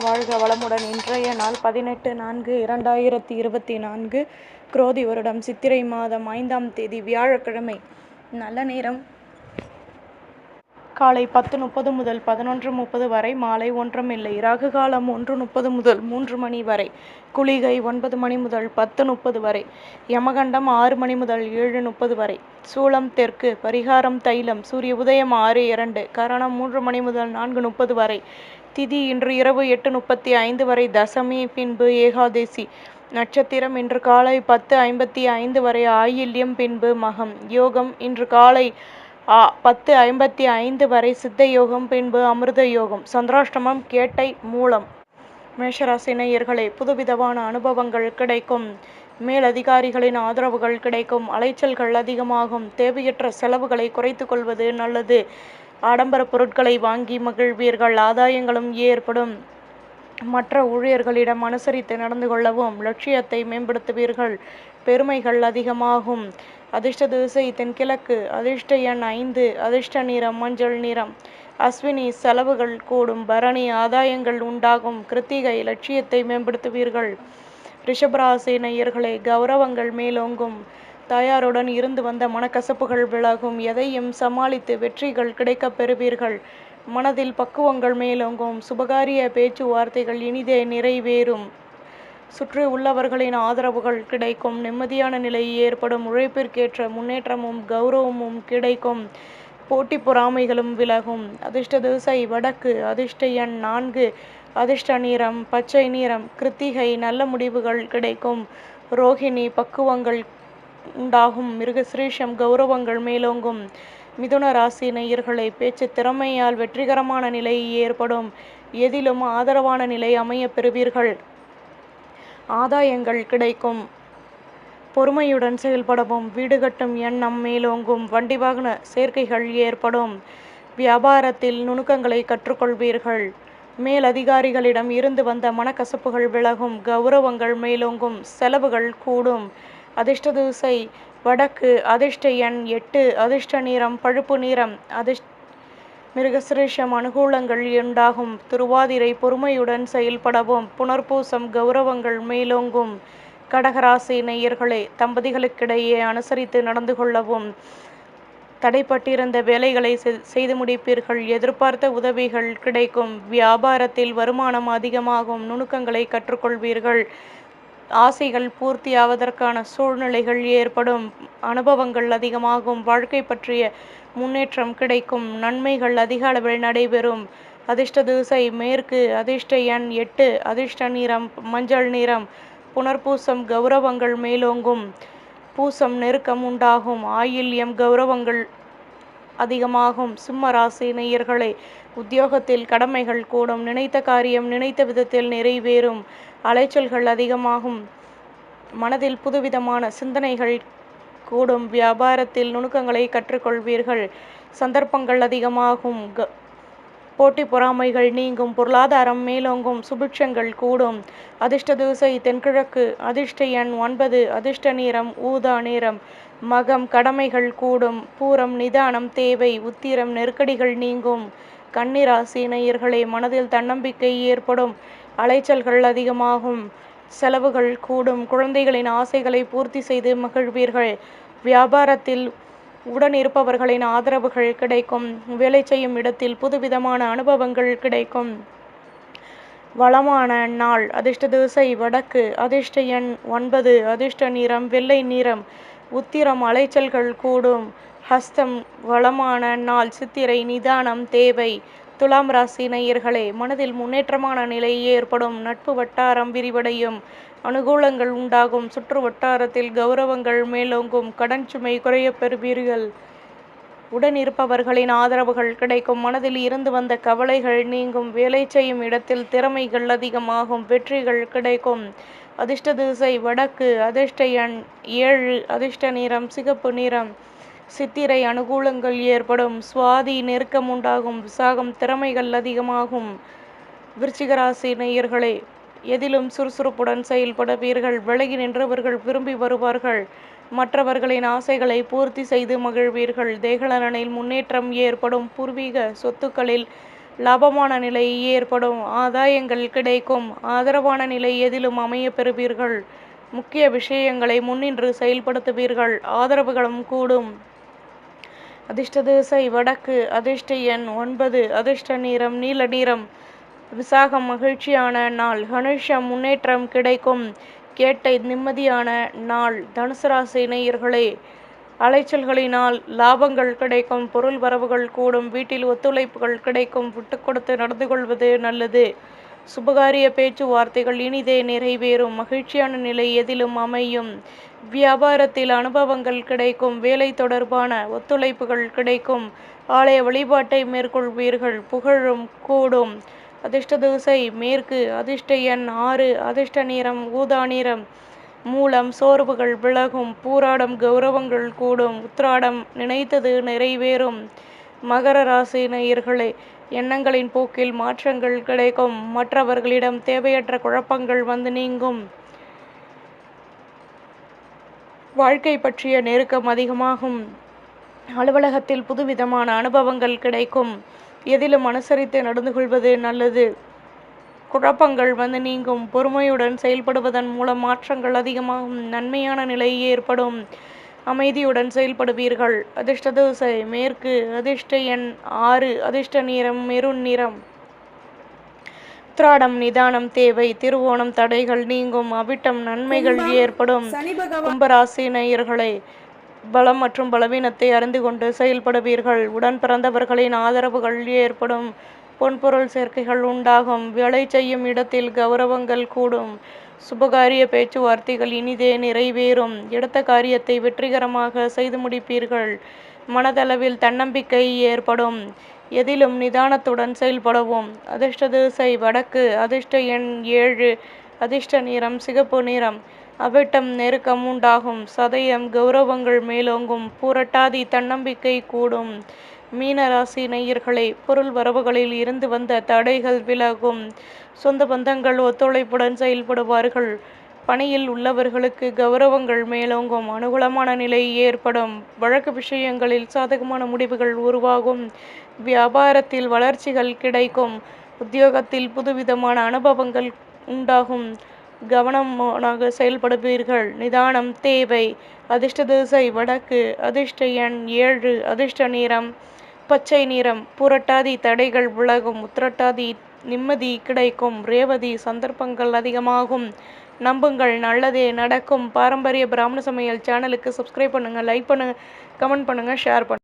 வாழ்க வளமுடன். இன்றைய நாள் பதினெட்டு நான்கு இரண்டாயிரத்தி இருபத்தி நான்கு. குரோதி வருடம் சித்திரை மாதம் ஐந்தாம் தேதி வியாழக்கிழமை. நல்ல நேரம். காலை பத்து முப்பது முதல் பதினொன்று முப்பது வரை மாலை ஒன்றும் இல்லை. ராகு காலம் ஒன்று முப்பது முதல் மூன்று மணி வரை குளிகை ஒன்பது மணி முதல் பத்து முப்பது வரை யமகண்டம் ஆறு மணி முதல் ஏழு முப்பது வரை. சூளம் தெற்கு பரிகாரம் தைலம் சூரிய உதயம் ஆறு இரண்டு கரணம் மூன்று மணி முதல் நான்கு முப்பது வரை திதி இன்று இரவு எட்டு முப்பத்தி ஐந்து வரை தசமி பின்பு ஏகாதேசி நட்சத்திரம் இன்று காலை பத்து ஐம்பத்தி ஐந்து வரை ஆயில்யம் பின்பு மகம் யோகம் இன்று காலை ஆ பத்து ஐம்பத்தி ஐந்து வரை சித்த யோகம் பின்பு அமிர்த யோகம் சந்திராஷ்டமம் கேட்டை மூலம். மேஷராசி நேயர்களே புதுவிதமான அனுபவங்கள் கிடைக்கும். மேலதிகாரிகளின் ஆதரவுகள் கிடைக்கும். அலைச்சல்கள் அதிகமாகும். தேவையற்ற செலவுகளை குறைத்து கொள்வது நல்லது. ஆடம்பர பொருட்களை வாங்கி மகிழ்வீர்கள். ஆதாயங்களும் ஏற்படும். மற்ற ஊழியர்களிடம் அனுசரித்து நடந்து கொள்ளவும் லட்சியத்தை மேம்படுத்துவீர்கள். பெருமைகள் அதிகமாகும். அதிர்ஷ்ட திசை தென்கிழக்கு அதிர்ஷ்ட எண் ஐந்து அதிர்ஷ்ட நிறம் மஞ்சள் நிறம். அஸ்வினி செலவுகள் கூடும் பரணி ஆதாயங்கள் உண்டாகும் கிருத்திகை லட்சியத்தை மேம்படுத்துவீர்கள். ரிஷபராசி நேயர்களே கௌரவங்கள் மேலோங்கும். தாயாருடன் இருந்து வந்த மனக்கசப்புகள் விலகும். எதையும் சமாளித்து வெற்றிகள் கிடைக்கப் பெறுவீர்கள். மனதில் பக்குவங்கள் மேலோங்கும். சுபகாரிய பேச்சுவார்த்தைகள் இனிதே நிறைவேறும். சுற்றி உள்ளவர்களின் ஆதரவுகள் கிடைக்கும். நிம்மதியான நிலை ஏற்படும். உழைப்பிற்கேற்ற முன்னேற்றமும் கௌரவமும் கிடைக்கும். போட்டி பொறாமைகளும் விலகும். அதிர்ஷ்ட திசை வடக்கு அதிர்ஷ்ட எண் நான்கு அதிர்ஷ்ட நிறம் பச்சை நிறம். கிருத்திகை நல்ல முடிவுகள் கிடைக்கும். ரோஹிணி பக்குவங்கள் உண்டாகும். மிருகசிரீஷம் கௌரவங்கள் மேலோங்கும். மிதுன ராசி நேயர்களை பேச்சு திறமையால் வெற்றிகரமான நிலை ஏற்படும். எதிலும் ஆதரவான நிலை அமைய பெறுவீர்கள். ஆதாயங்கள் கிடைக்கும். பொறுமையுடன் செயல்படவும் வீடு கட்டும் எண்ணம் மேலோங்கும் வண்டி வாகன சேர்க்கைகள் ஏற்படும். வியாபாரத்தில் நுணுக்கங்களை கற்றுக்கொள்வீர்கள். மேலதிகாரிகளிடம் இருந்து வந்த மனக்கசப்புகள் விலகும் கௌரவங்கள் மேலோங்கும் செலவுகள் கூடும். அதிர்ஷ்ட திசை வடக்கு அதிர்ஷ்ட எண் எட்டு அதிர்ஷ்ட நிறம் பழுப்பு நிறம் அதிர்ஷ் மிருகசிரேஷம் அனுகூலங்கள் உண்டாகும் திருவாதிரை பொறுமையுடன் செயல்படவும் புனர்பூசம் கௌரவங்கள் மேலோங்கும். கடகராசி நேயர்களே தம்பதிகளுக்கிடையே அனுசரித்து நடந்து கொள்ளவும் தடைப்பட்டிருந்த வேலைகளை செய்து முடிப்பீர்கள். எதிர்பார்த்த உதவிகள் கிடைக்கும். வியாபாரத்தில் வருமானம் அதிகமாகும். நுணுக்கங்களை கற்றுக்கொள்வீர்கள். ஆசைகள் பூர்த்தியாவதற்கான சூழ்நிலைகள் ஏற்படும். அனுபவங்கள் அதிகமாகும். வாழ்க்கை பற்றிய முன்னேற்றம் கிடைக்கும். நன்மைகள் அதிக அளவில் நடைபெறும். அதிர்ஷ்ட திசை மேற்கு அதிர்ஷ்ட எண் எட்டு அதிர்ஷ்ட நிறம் மஞ்சள் நிறம். புனர்பூசம் கௌரவங்கள் மேலோங்கும். பூசம் நெருக்கம் உண்டாகும். ஆயில்யம் கௌரவங்கள் அதிகமாகும். சிம்ம ராசி நேயர்களே உத்தியோகத்தில் கடமைகள் கூடும். நினைத்த காரியம் நினைத்த விதத்தில் நிறைவேறும். அலைச்சல்கள் அதிகமாகும். மனதில் புதுவிதமான சிந்தனைகள் கூடும் வியாபாரத்தில் நுணுக்கங்களை கற்றுக்கொள்வீர்கள். சந்தர்ப்பங்கள் அதிகமாகும். போட்டி பொறாமைகள் நீங்கும். பொருளாதாரம் மேலோங்கும். சுபிட்சங்கள் கூடும். அதிர்ஷ்ட திசை தென்கிழக்கு. அதிர்ஷ்ட எண் ஒன்பது. அதிர்ஷ்ட நிறம் ஊதா நிறம். மகம் கடமைகள் கூடும். பூரம் நிதானம் தேவை. உத்திரம் நெருக்கடிகள் நீங்கும். கன்னிராசி நேயர்களே மனதில் தன்னம்பிக்கை ஏற்படும். அலைச்சல்கள் அதிகமாகும். செலவுகள் கூடும். குழந்தைகளின் ஆசைகளை பூர்த்தி செய்து மகிழ்வீர்கள். வியாபாரத்தில் உடன் இருப்பவர்களின் ஆதரவுகள் கிடைக்கும். வேலை செய்யும் இடத்தில் புதுவிதமான அனுபவங்கள் கிடைக்கும். வளமான நாள். அதிர்ஷ்ட திசை வடக்கு. அதிர்ஷ்ட எண் ஒன்பது. அதிர்ஷ்ட நிறம் வெள்ளை நிறம். உத்திரம் அலைச்சல்கள் கூடும். ஹஸ்தம் வளமான நாள் சித்திரை நிதானம் தேவை. துலாம் ராசி நேயர்களே மனதில் முன்னேற்றமான நிலை ஏற்படும். நட்பு வட்டாரம் விரிவடையும். அனுகூலங்கள் உண்டாகும். சுற்று வட்டாரத்தில் கௌரவங்கள் மேலோங்கும். கடன் சுமை குறைய பெறுவீர்கள். உடன் இருப்பவர்களின் ஆதரவுகள் கிடைக்கும். மனதில் இருந்து வந்த கவலைகள் நீங்கும். வேலை செய்யும் இடத்தில் திறமைகள் அதிகமாகும். வெற்றிகள் கிடைக்கும். அதிர்ஷ்ட திசை வடக்கு. அதிர்ஷ்ட எண் ஏழு. அதிர்ஷ்ட நிறம் சிகப்பு நிறம். சித்திரை அனுகூலங்கள் ஏற்படும். சுவாதி நெருக்கம் உண்டாகும். விசாகம் திறமைகள் அதிகமாகும். விருச்சிகராசி நேயர்களே எதிலும் சுறுசுறுப்புடன் செயல்படுவீர்கள். விலகி நின்றவர்கள் விரும்பி வருவார்கள். மற்றவர்களின் ஆசைகளை பூர்த்தி செய்து மகிழ்வீர்கள். தேகலனில் முன்னேற்றம் ஏற்படும். பூர்வீக சொத்துக்களில் லாபமான நிலை ஏற்படும். ஆதாயங்கள் கிடைக்கும். ஆதரவான நிலை எதிலும் அமைய பெறுவீர்கள். முக்கிய விஷயங்களை முன்னின்று செயல்படுத்துவீர்கள். ஆதரவுகளும் கூடும். அதிர்ஷ்ட திசை வடக்கு அதிர்ஷ்ட எண் ஒன்பது அதிர்ஷ்ட நிறம் நீல நிறம். விசாகம் மகிழ்ச்சியான நாள் கணேஷம் முன்னேற்றம் கிடைக்கும். கேட்டை நிம்மதியான நாள் தனுசு ராசி நேயர்களே. அலைச்சல்களினால் லாபங்கள் கிடைக்கும் பொருள் வரவுகள் கூடும் வீட்டில் ஒத்துழைப்புகள் கிடைக்கும் விட்டு கொடுத்து நடந்து கொள்வது நல்லது. சுபகாரிய பேச்சுவார்த்தைகள் இனிதே நிறைவேறும். மகிழ்ச்சியான நிலை எதிலும் அமையும். வியாபாரத்தில் அனுபவங்கள் கிடைக்கும். வேலை தொடர்பான ஒத்துழைப்புகள் கிடைக்கும். ஆலய வழிபாட்டை மேற்கொள்வீர்கள். புகழும் கூடும். அதிர்ஷ்ட திசை மேற்கு அதிர்ஷ்ட எண் ஆறு அதிர்ஷ்ட நிறம் ஊதா நிறம். மூலம் சோர்வுகள் விலகும். பூராடம் கௌரவங்கள் கூடும். உத்ராடம் நினைத்தது நிறைவேறும். மகர ராசி நேயர்களே எண்ணங்களின் போக்கில் மாற்றங்கள் கிடைக்கும். மற்றவர்களிடம் தேவையற்ற குழப்பங்கள் வந்து நீங்கும். வாழ்க்கை பற்றிய நெருக்கம் அதிகமாகும். அலுவலகத்தில் புதுவிதமான அனுபவங்கள் கிடைக்கும். எதிலும் அனுசரித்து நடந்து கொள்வது நல்லது. குழப்பங்கள் வந்து நீங்கும். பொறுமையுடன் செயல்படுவதன் மூலம் மாற்றங்கள் அதிகமாகும். நன்மையான நிலை ஏற்படும். அமைதியுடன் செயல்படுவீர்கள். அதிர்ஷ்ட தோசை மேற்கு அதிர்ஷ்ட எண் ஆறு அதிர்ஷ்ட நிறம் மெருண் நிறம். உத்ராடம் நிதானம் தேவை திருவோணம் தடைகள் நீங்கும் அவிட்டம் நன்மைகள் ஏற்படும். கும்பராசி நேயர்களே பலம் மற்றும் பலவீனத்தை அறிந்து கொண்டு செயல்படுவீர்கள். உடன் பிறந்தவர்களின் ஆதரவுகள் ஏற்படும். பொன்பொருள் சேர்க்கைகள் உண்டாகும். வேலை செய்யும் இடத்தில் கௌரவங்கள் கூடும். சுபகாரிய பேச்சுவார்த்தைகள் இனிதே நிறைவேறும். எடுத்த காரியத்தை வெற்றிகரமாக செய்து முடிப்பீர்கள். மனதளவில் தன்னம்பிக்கை ஏற்படும். எதிலும் நிதானத்துடன் செயல்படவும். அதிர்ஷ்ட திசை வடக்கு அதிர்ஷ்ட எண் ஏழு அதிர்ஷ்ட நிறம் சிகப்பு நிறம். அவிட்டம் நெருக்கம் உண்டாகும். சதயம் கௌரவங்கள் மேலோங்கும். பூரட்டாதி தன்னம்பிக்கை கூடும். மீனராசி நேயர்களே பொருள் வரவுகளில் இருந்து வந்த தடைகள் விலகும். சொந்த பந்தங்கள் ஒத்துழைப்புடன் செயல்படுவார்கள். பணியில் உள்ளவர்களுக்கு கௌரவங்கள் மேலோங்கும். அனுகூலமான நிலை ஏற்படும். வழக்கு விஷயங்களில் சாதகமான முடிவுகள் உருவாகும். வியாபாரத்தில் வளர்ச்சிகள் கிடைக்கும். உத்தியோகத்தில் புதுவிதமான அனுபவங்கள் உண்டாகும். கவனமாக செயல்படுவீர்கள். நிதானம் தேவை. அதிர்ஷ்ட திசை வடக்கு. அதிர்ஷ்ட எண் ஏழு. அதிர்ஷ்ட நிறம் பச்சை நிறம் புரட்டாதி தடைகள் விலகும் உத்திரட்டாதி நிம்மதி கிடைக்கும் ரேவதி சந்தர்ப்பங்கள் அதிகமாகும். நம்புங்கள் நல்லதே நடக்கும். பாரம்பரிய பிராமண சமையல் சேனலுக்கு சப்ஸ்கிரைப் பண்ணுங்கள் லைக் பண்ணுங்கள் கமெண்ட் பண்ணுங்கள் ஷேர் பண்ணுங்கள்